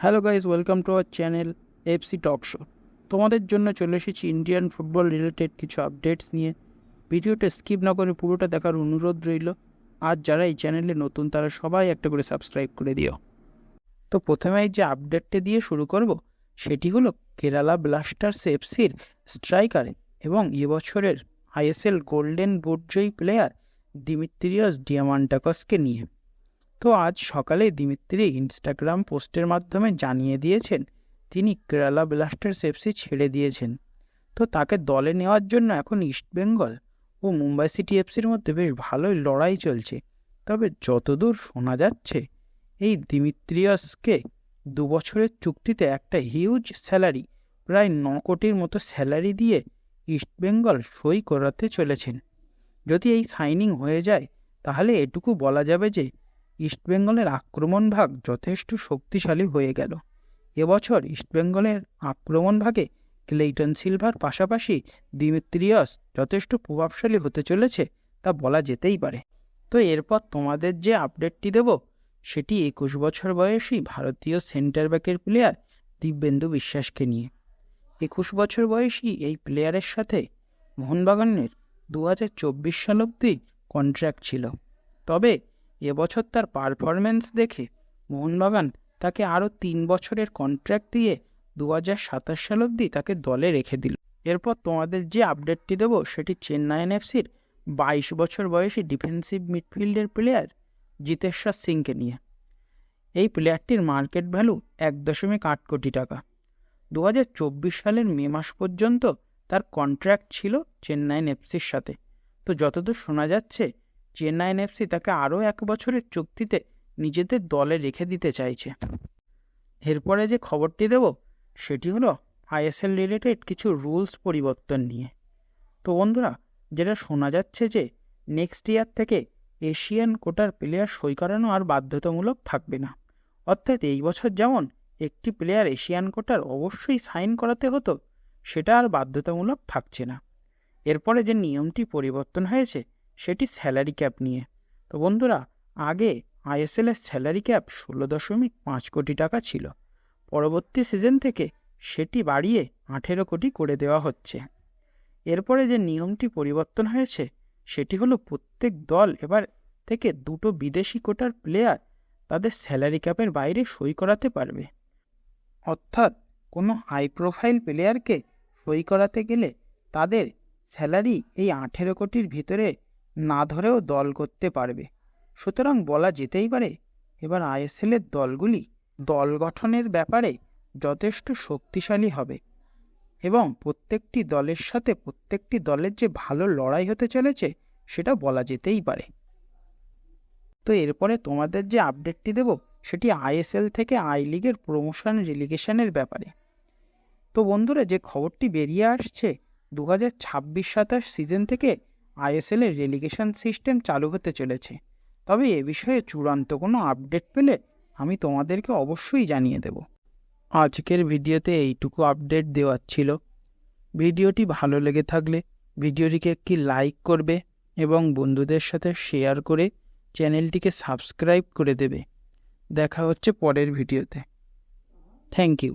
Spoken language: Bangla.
Hello guys welcome to our channel FC talk show তোমাদের জন্য চলে এসেছি ইন্ডিয়ান ফুটবল রিলেটেড কিছু আপডেটস নিয়ে। ভিডিওটা স্কিপ না করে পুরোটা দেখার অনুরোধ রইল। আর যারা এই চ্যানেলে নতুন, তারা সবাই একটা করে সাবস্ক্রাইব করে দিও। তো প্রথমে যে আপডেটটা দিয়ে শুরু করব, সেটি হলো কেরালা ব্লাস্টার্স এফসির স্ট্রাইকার এবং এবছরের আইএসএল গোল্ডেন বুটজয়ী প্লেয়ার দিমিত্রিয়াস ডিয়ামান্টাকসকে নিয়ে। তো আজ সকালে দিমিত্রি ইনস্টাগ্রাম পোস্টের মাধ্যমে জানিয়ে দিয়েছেন, তিনি কেরালা ব্লাস্টার্স এফসি ছেড়ে দিয়েছেন। তো তাকে দলে নেওয়ার জন্য এখন ইস্টবেঙ্গল ও মুম্বাই সিটি এফসির মধ্যে বেশ ভালোই লড়াই চলছে। তবে যতদূর শোনা যাচ্ছে, এই দিমিত্রিয়াসকে দু বছরের চুক্তিতে একটা হিউজ স্যালারি, প্রায় ন কোটির মতো স্যালারি দিয়ে ইস্টবেঙ্গল সই করাতে চলেছেন। যদি এই সাইনিং হয়ে যায়, তাহলে এটুকু বলা যাবে যে ইস্টবেঙ্গলের আক্রমণ ভাগ যথেষ্ট শক্তিশালী হয়ে গেল। এবছর ইস্টবেঙ্গলের আক্রমণ ভাগে ক্লেইটন সিলভার পাশাপাশি দিমিত্রিয়াস যথেষ্ট প্রভাবশালী হতে চলেছে তা বলা যেতেই পারে। তো এরপর তোমাদের যে আপডেটটি দেব, সেটি একুশ বছর বয়সী ভারতীয় সেন্টার ব্যাকের প্লেয়ার দিব্যেন্দু বিশ্বাসকে নিয়ে। একুশ বছর বয়সী এই প্লেয়ারের সাথে মোহনবাগানের দু হাজার চব্বিশ সাল অবধি কন্ট্রাক্ট ছিল। তবে এবছর তার পারফরম্যান্স দেখে মোহনবাগান তাকে আরও তিন বছরের কন্ট্র্যাক্ট দিয়ে দু হাজার সাতাশ সাল অবধি তাকে দলে রেখে দিল। এরপর তোমাদের যে আপডেটটি দেবো সেটি চেন্নাইন এফসির বাইশ বছর বয়সী ডিফেন্সিভ মিডফিল্ডের প্লেয়ার জিতেশ্বর সিংকে নিয়ে। এই প্লেয়ারটির মার্কেট ভ্যালু এক দশমিক আট কোটি টাকা। দু সালের মে মাস পর্যন্ত তার কন্ট্রাক্ট ছিল চেন্নাইন এফসির সাথে। তো যতদূর শোনা যাচ্ছে চেন্নাইন এফসি তাকে আরও এক বছরের চুক্তিতে নিজেদের দলে রেখে দিতে চাইছে। এরপরে যে খবরটি দেব, সেটি হলো আইএসএল রিলেটেড কিছু রুলস পরিবর্তন নিয়ে। তো বন্ধুরা, যেটা শোনা যাচ্ছে যে নেক্সট ইয়ার থেকে এশিয়ান কোটার প্লেয়ার সই করানো আর বাধ্যতামূলক থাকবে না। অর্থাৎ এই বছর যেমন একটি প্লেয়ার এশিয়ান কোটার অবশ্যই সাইন করাতে হতো, সেটা আর বাধ্যতামূলক থাকছে না। এরপরে যে নিয়মটি পরিবর্তন হয়েছে সেটি স্যালারি ক্যাপ নিয়ে। তো বন্ধুরা, আগে আইএসএলের স্যালারি ক্যাপ ষোলো দশমিক পাঁচ কোটি টাকা ছিল। পরবর্তী সিজন থেকে সেটি বাড়িয়ে আঠেরো কোটি করে দেওয়া হচ্ছে। এরপরে যে নিয়মটি পরিবর্তন হয়েছে, সেটি হলো প্রত্যেক দল এবার থেকে দুটো বিদেশি কোটার প্লেয়ার তাদের স্যালারি ক্যাপের বাইরে সই করাতে পারবে। অর্থাৎ, কোনো হাই প্রোফাইল প্লেয়ারকে সই করাতে গেলে তাদের স্যালারি এই আঠেরো কোটির ভিতরে না ধরেও দল করতে পারবে। সুতরাং বলা যেতেই পারে, এবার আইএসএলের দলগুলি দল গঠনের ব্যাপারে যথেষ্ট শক্তিশালী হবে এবং প্রত্যেকটি দলের সাথে প্রত্যেকটি দলের যে ভালো লড়াই হতে চলেছে, সেটা বলা যেতেই পারে। তো এরপরে তোমাদের যে আপডেটটি দেব, সেটি আইএসএল থেকে আই লিগের প্রমোশন রিলিগেশনের ব্যাপারে। তো বন্ধুরা, যে খবরটি বেরিয়ে আসছে দু হাজার ছাব্বিশ সাতাশ সিজন থেকে আইএসএলের রেলিগেশন সিস্টেম চালু হতে চলেছে। তবে এ বিষয়ে চূড়ান্ত কোনো আপডেট পেলে আমি তোমাদেরকে অবশ্যই জানিয়ে দেব। আজকের ভিডিওতে এইটুকু আপডেট দেওয়ার ছিল। ভিডিওটি ভালো লেগে থাকলে ভিডিওটিকে একটি লাইক করবে এবং বন্ধুদের সাথে শেয়ার করে চ্যানেলটিকে সাবস্ক্রাইব করে দেবে। দেখা হচ্ছে পরের ভিডিওতে। Thank you